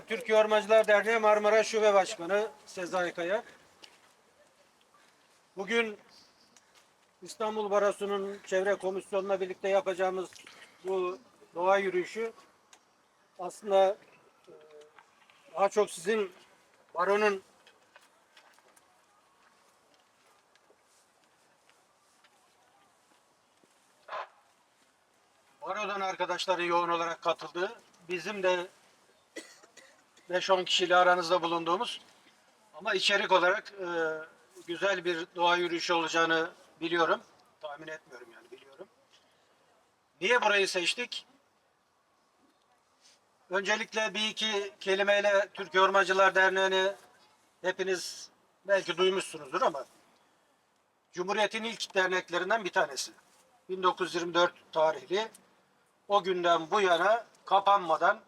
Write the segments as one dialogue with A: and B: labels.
A: Türkiye Ormancılar Derneği Marmara Şube Başkanı Sezai Kaya. Bugün İstanbul Barosu'nun çevre komisyonuna birlikte yapacağımız bu doğa yürüyüşü aslında e, daha çok sizin baronun barodan arkadaşların yoğun olarak katıldığı bizim de 5-10 kişiyle aranızda bulunduğumuz ama içerik olarak e, güzel bir doğa yürüyüşü olacağını biliyorum. Tahmin etmiyorum yani biliyorum. Niye burayı seçtik? Öncelikle bir iki kelimeyle Türkiye Ormancılar Derneği'ni hepiniz belki duymuşsunuzdur ama Cumhuriyet'in ilk derneklerinden bir tanesi. 1924 tarihli. O günden bu yana kapanmadan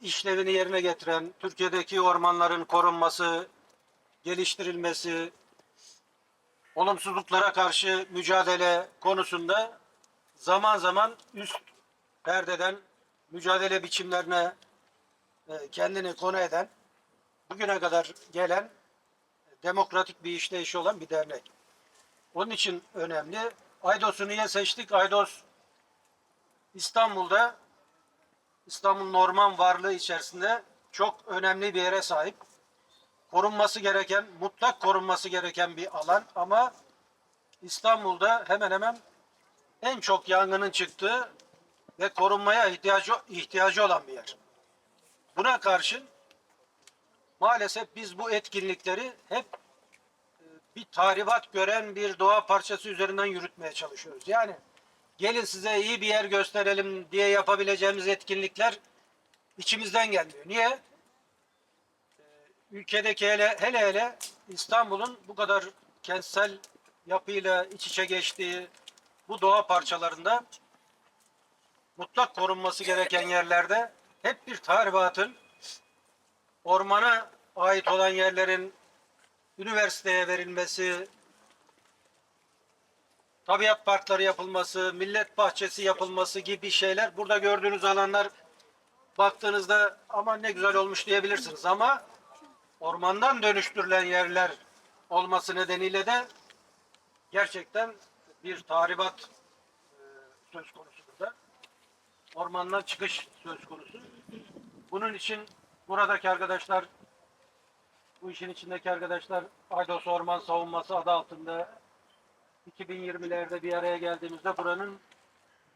A: işlevini yerine getiren, Türkiye'deki ormanların korunması, geliştirilmesi, olumsuzluklara karşı mücadele konusunda zaman zaman üst perdeden mücadele biçimlerine e, kendini konu eden, bugüne kadar gelen e, demokratik bir işleyişi olan bir dernek. Onun için önemli. Aydos'u niye seçtik? Aydos İstanbul'da İstanbul'un orman varlığı içerisinde çok önemli bir yere sahip. Korunması gereken, mutlak korunması gereken bir alan ama İstanbul'da hemen hemen en çok yangının çıktığı ve korunmaya ihtiyacı ihtiyacı olan bir yer. Buna karşın maalesef biz bu etkinlikleri hep e, bir tahribat gören bir doğa parçası üzerinden yürütmeye çalışıyoruz. Yani gelin size iyi bir yer gösterelim diye yapabileceğimiz etkinlikler içimizden gelmiyor. Niye? Ee, Ülkedeki hele hele, hele İstanbul'un bu kadar kentsel yapıyla iç içe geçtiği bu doğa parçalarında mutlak korunması gereken yerlerde hep bir tahribatın ormana ait olan yerlerin üniversiteye verilmesi, tabiat parkları yapılması, millet bahçesi yapılması gibi şeyler. Burada gördüğünüz alanlar baktığınızda aman ne güzel olmuş diyebilirsiniz ama ormandan dönüştürülen yerler olması nedeniyle de gerçekten bir tahribat e, söz konusu burada. Ormandan çıkış söz konusu. Bunun için buradaki arkadaşlar bu işin içindeki arkadaşlar Aydos Orman Savunması adı altında 2020'lerde bir araya geldiğimizde buranın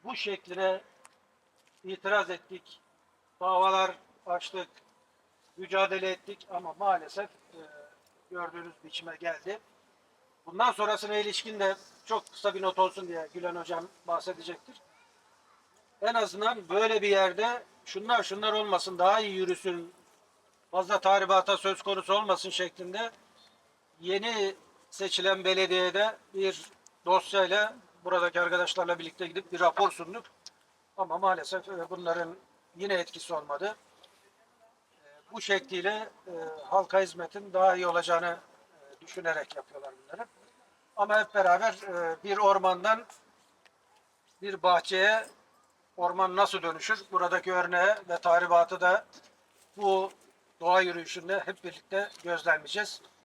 A: bu şekline itiraz ettik. Davalar açtık. Mücadele ettik ama maalesef e, gördüğünüz biçime geldi. Bundan sonrasına ilişkin de çok kısa bir not olsun diye Gülen Hocam bahsedecektir. En azından böyle bir yerde şunlar şunlar olmasın daha iyi yürüsün fazla tahribata söz konusu olmasın şeklinde yeni seçilen belediyede bir dosyayla buradaki arkadaşlarla birlikte gidip bir rapor sunduk. Ama maalesef e, bunların yine etkisi olmadı. E, Bu şekliyle e, halka hizmetin daha iyi olacağını düşünerek yapıyorlar bunları. Ama hep beraber bir ormandan bir bahçeye orman nasıl dönüşür? Buradaki örneğe ve tahribatı da bu doğa yürüyüşünde hep birlikte gözlemleyeceğiz.